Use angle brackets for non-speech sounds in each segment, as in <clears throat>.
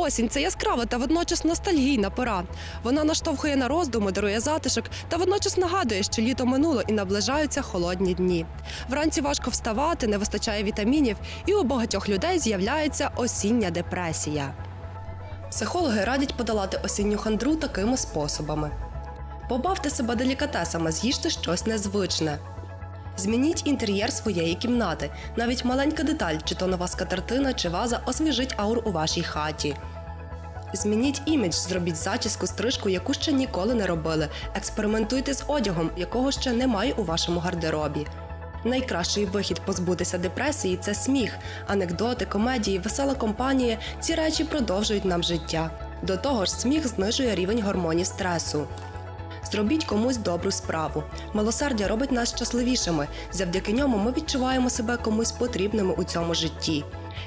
Осінь це яскрава та водночас ностальгійна пора. Вона наштовхує на роздуми, дарує затишок та водночас нагадує, що літо минуло і наближаються холодні дні. Вранці важко вставати, не вистачає вітамінів, і у багатьох людей з'являється осіння депресія. Психологи радять подолати осінню хандру такими способами: побавте себе делікатесами, з'їжте щось незвичне. Змініть інтер'єр своєї кімнати. Навіть маленька деталь, чи то нова скатертина, чи ваза освіжить ауру у вашій хаті. Змініть імідж, зробіть зачіску, стрижку, яку ще ніколи не робили. Експериментуйте з одягом, якого ще немає у вашому гардеробі. Найкращий вихід позбутися депресії це сміх, анекдоти, комедії, весела компанія. Ці речі продовжують нам життя. До того ж, сміх знижує рівень гормонів стресу. Зробіть комусь добру справу. Милосердя робить нас щасливішими. Завдяки ньому ми відчуваємо себе комусь потрібними у цьому житті.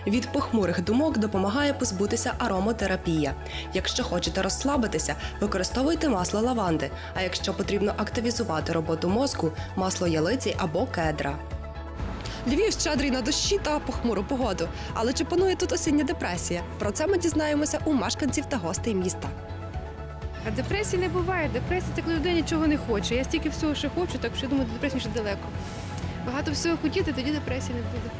Від похмурих думок допомагає позбутися аромотерапія. Якщо хочете розслабитися, використовуйте масло лаванди. А якщо потрібно активізувати роботу мозку, масло ялиці або кедра. Львів щедрий на дощі та похмуру погоду. Але чи панує тут осіння депресія? Про це ми дізнаємося у мешканців та гостей міста. А депресії не буває. Депресія це коли людина нічого не хоче. Я стільки всього ще хочу, так що я думаю, до депресії ще далеко. Багато всього хотіти, тоді депресії не буде.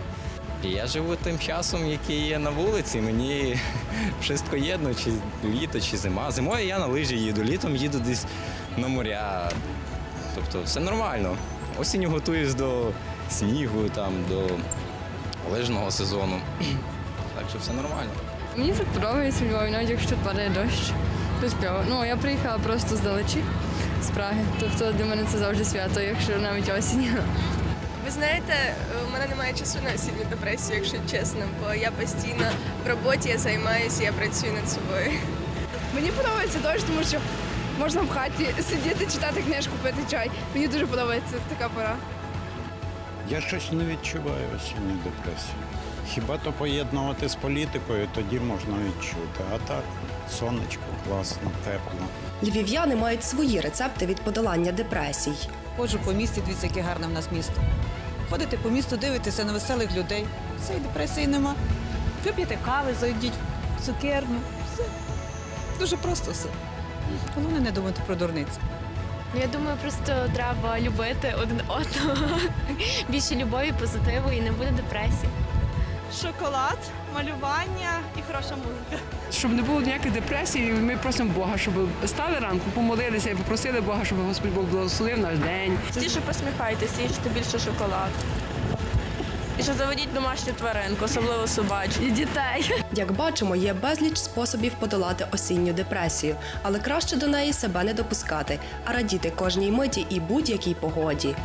Я живу тим часом, який є на вулиці. Мені <laughs> wszystko єдно, чи літо, чи зима. Зимою я на лижі їду, літом їду десь на моря. Тобто все нормально. Осінню готуюсь до снігу, там, до лижного сезону. <clears throat> Так що все нормально. Мені тут подобається Львові, навіть якщо падає дощ. Кльово. Ну, я приїхала просто здалечі з Праги. Тобто для мене це завжди свято, якщо навіть осінь. Ви знаєте, у мене немає часу на осінню депресію, якщо чесно, бо я постійно в роботі, я займаюся, я працюю над собою. Мені подобається дощ, тому що можна в хаті сидіти, читати книжку, пити чай. Мені дуже подобається така пора. Я щось не відчуваю осінню депресію. Хіба то поєднувати з політикою, тоді можна відчути. А так, сонечко, класно, тепло. Львів'яни мають свої рецепти від подолання депресій. Ходжу по місті, дивіться, яке гарне в нас місто. Ходите по місту, дивитеся на веселих людей. Все, і депресії нема. Вип'єте кави, зайдіть в цукерню. Все. Дуже просто все. Головне не думати про дурниці. Я думаю, просто треба любити один одного. Більше любові, позитиву і не буде депресії. шоколад, малювання і хороша музика. Щоб не було ніяких депресій, ми просимо Бога, щоб стали ранку, помолилися і попросили Бога, щоб Господь Бог благословив наш день. Частіше посміхайтеся, їжте більше шоколад. І ще заведіть домашню тваринку, особливо собачку. І дітей. Як бачимо, є безліч способів подолати осінню депресію, але краще до неї себе не допускати, а радіти кожній миті і будь-якій погоді.